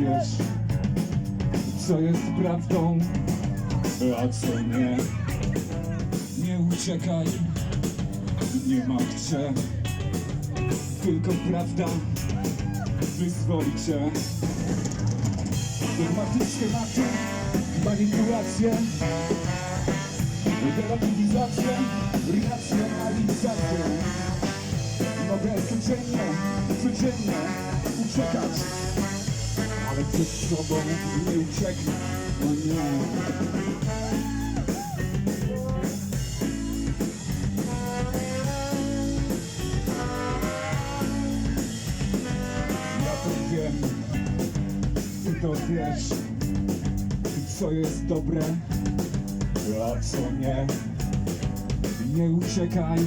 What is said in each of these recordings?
wiesz, co jest prawdą, a co nie. Nie uciekaj, nie ma gdzie, tylko prawda wyzwoli cię. Dogmatyczne maty, manipulacje, relatywizację, racjonalizację. Mogę codziennie, codziennie uciekać, ale przed sobą nie ucieknę, no nie. Ty to wiesz, co jest dobre, a co nie. Nie uciekaj,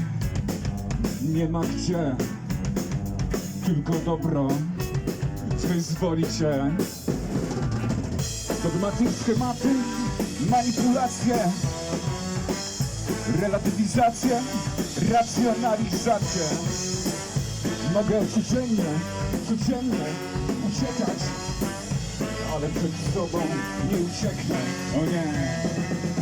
nie ma gdzie, tylko dobro wyzwoli cię. Dogmaty, schematy, manipulacje, relatywizację, racjonalizację. Mogę codziennie, codziennie uciekać, ale przed sobą nie ucieknę. O nie.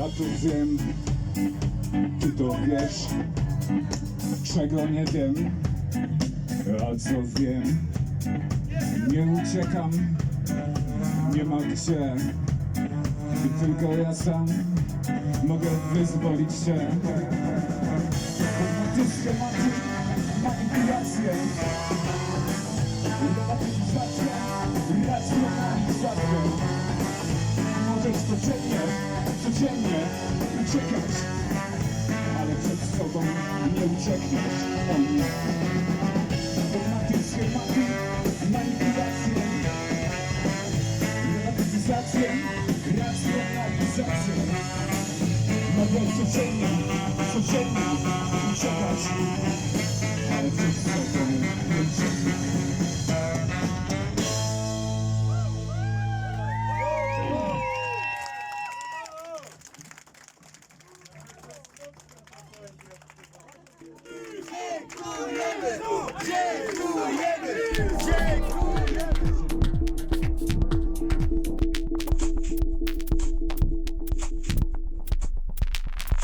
Ja to wiem, ty to wiesz, czego nie wiem, a co wiem. Nie uciekam, nie ma gdzie, tylko ja sam mogę wyzwolić się. Ty schematy, manipulacje, relatywizacja, racjonalizacja. Możesz codziennie, codziennie uciekać, ale przed sobą nie uciekniesz. O nie. Dogmaty, schematy, manipulacje, relatywizację, racjonalizację. Mogę codziennie, codziennie uciekać, Dziękujemy! Dziękujemy!